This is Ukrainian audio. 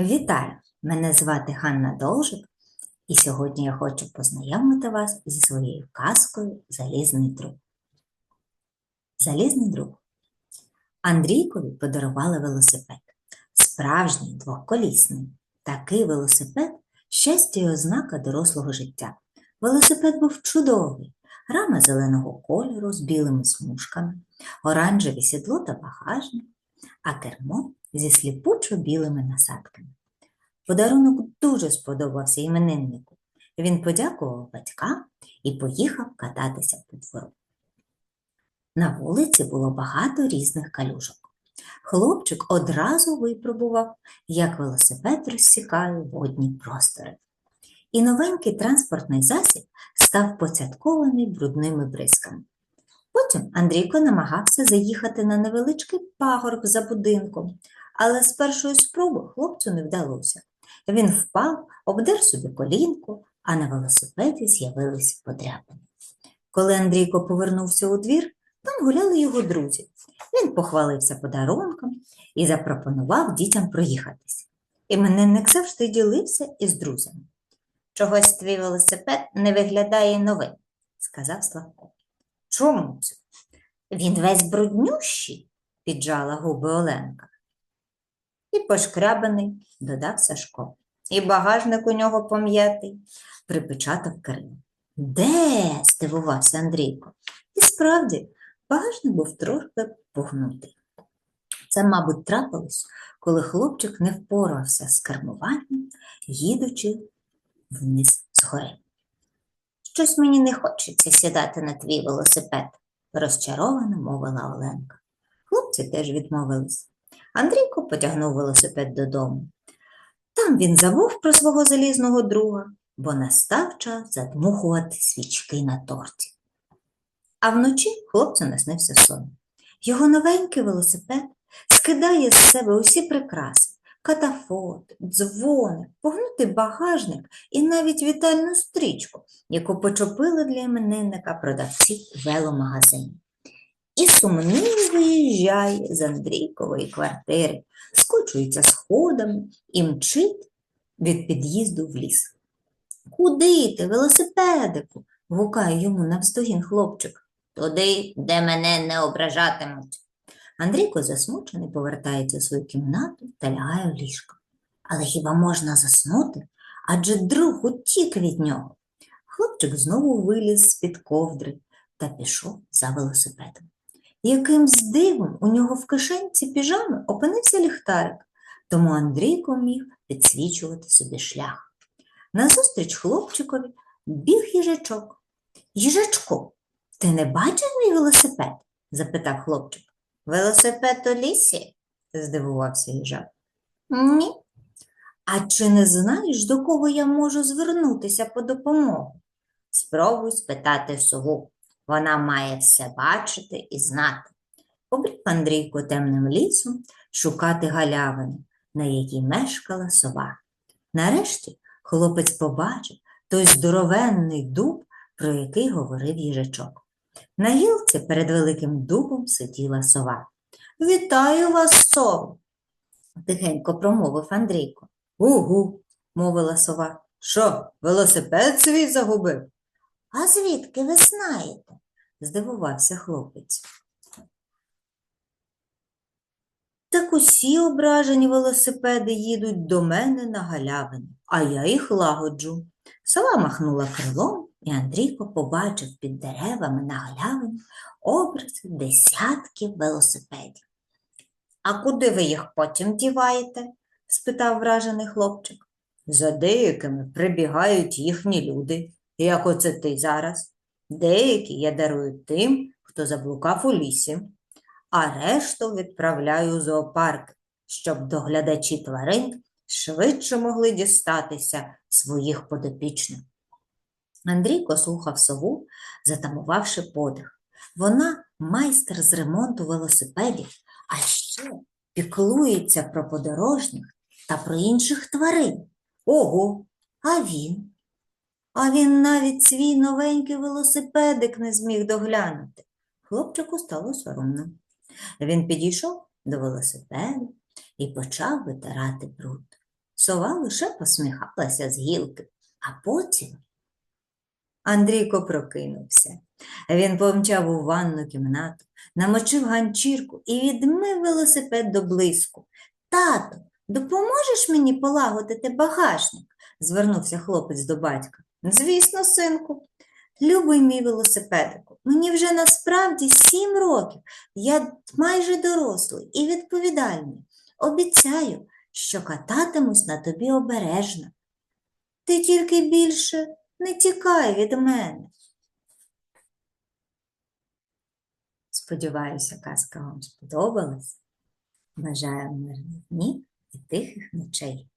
Вітаю! Мене звати Ганна Должик, і сьогодні я хочу познайомити вас зі своєю казкою Залізний друг. Залізний друг. Андрійкові подарували велосипед. Справжній двоколісний. Такий велосипед щастя і ознака дорослого життя. Велосипед був чудовий, рама зеленого кольору з білими смужками, оранжеве сідло та багажник, а кермо зі сліпучо білими насадками. Подарунок дуже сподобався імениннику. Він подякував батькам і поїхав кататися по двору. На вулиці було багато різних калюжок. Хлопчик одразу випробував, як велосипед розсікає водні простори. І новенький транспортний засіб став поцяткований брудними бризками. Потім Андрійко намагався заїхати на невеличкий пагорб за будинком, але з першої спроби хлопцю не вдалося. Він впав, обдер собі колінку, а на велосипеді з'явились подряпини. Коли Андрійко повернувся у двір, там гуляли його друзі. Він похвалився подарунком і запропонував дітям проїхатись. Іменинник завжди ділився із друзями. Чогось твій велосипед не виглядає новим, сказав Славко. Чому це? Він весь бруднющий, піджала губи Оленка. І пошкрябаний, додав Сашко. І багажник у нього пом'ятий, припечатав Кирило. Де? здивувався Андрійко. І справді, багажник був трохи погнутий. Це, мабуть, трапилось, коли хлопчик не впорався з кермуванням, їдучи вниз з гори. Щось мені не хочеться сідати на твій велосипед, розчаровано мовила Оленка. Хлопці теж відмовились. Андрійко потягнув велосипед додому. Там він забув про свого залізного друга, бо настав час задмухувати свічки на торті. А вночі хлопцю наснився сон. Його новенький велосипед скидає з себе усі прикраси, катафот, дзвоник, погнутий багажник і навіть вітальну стрічку, яку почепили для іменинника продавці веломагазинів. І сумний виїжджає з Андрійкової квартири, скочується сходами і мчить від під'їзду в ліс. Куди ти, велосипедику? гукає йому навздогін хлопчик. Туди, де мене не ображатимуть. Андрійко засмучений повертається у свою кімнату та лягає в ліжко. Але хіба можна заснути? Адже друг утік від нього. Хлопчик знову виліз з-під ковдри та пішов за велосипедом. Якимсь дивом у нього в кишенці піжами опинився ліхтарик, тому Андрійко міг підсвічувати собі шлях. Назустріч хлопчикові біг їжачок. Їжачко, ти не бачив мій велосипед? запитав хлопчик. Велосипед у лісі? здивувався їжак. Ні. А чи не знаєш, до кого я можу звернутися по допомогу? Спробуй спитати сову. Вона має все бачити і знати. Побрів Андрійко темним лісом шукати галявину, на якій мешкала сова. Нарешті хлопець побачив той здоровенний дуб, про який говорив їжачок. На гілці перед великим дубом сиділа сова. Вітаю вас, сово! тихенько промовив Андрійко. Угу, мовила сова. Що, велосипед свій загубив? А звідки ви знаєте? Здивувався хлопець. Так усі ображені велосипеди їдуть до мене на галявину, а я їх лагоджу. Сова махнула крилом, і Андрійко побачив під деревами на галявині образи десятків велосипедів. А куди ви їх потім діваєте? спитав вражений хлопчик. За деякими прибігають їхні люди, як оце ти зараз. Деякі я дарую тим, хто заблукав у лісі, а решту відправляю у зоопарк, щоб доглядачі тварин швидше могли дістатися своїх подопічних. Андрійко слухав сову, затамувавши подих. Вона майстер з ремонту велосипедів, а ще піклується про подорожніх та про інших тварин. Ого, а він? А він навіть свій новенький велосипедик не зміг доглянути. Хлопчику стало соромно. Він підійшов до велосипеду і почав витирати бруд. Сова лише посміхалася з гілки, а потім Андрійко прокинувся. Він помчав у ванну кімнату, намочив ганчірку і відмив велосипед до блиску. Тато, допоможеш мені полагодити багажник? звернувся хлопець до батька. Звісно, синку. Любий мій велосипедику, мені вже насправді сім років. Я майже дорослий і відповідальний. Обіцяю, що кататимусь на тобі обережно. Ти тільки більше не тікай від мене. Сподіваюся, казка вам сподобалась. Бажаю мирних днів і тихих ночей.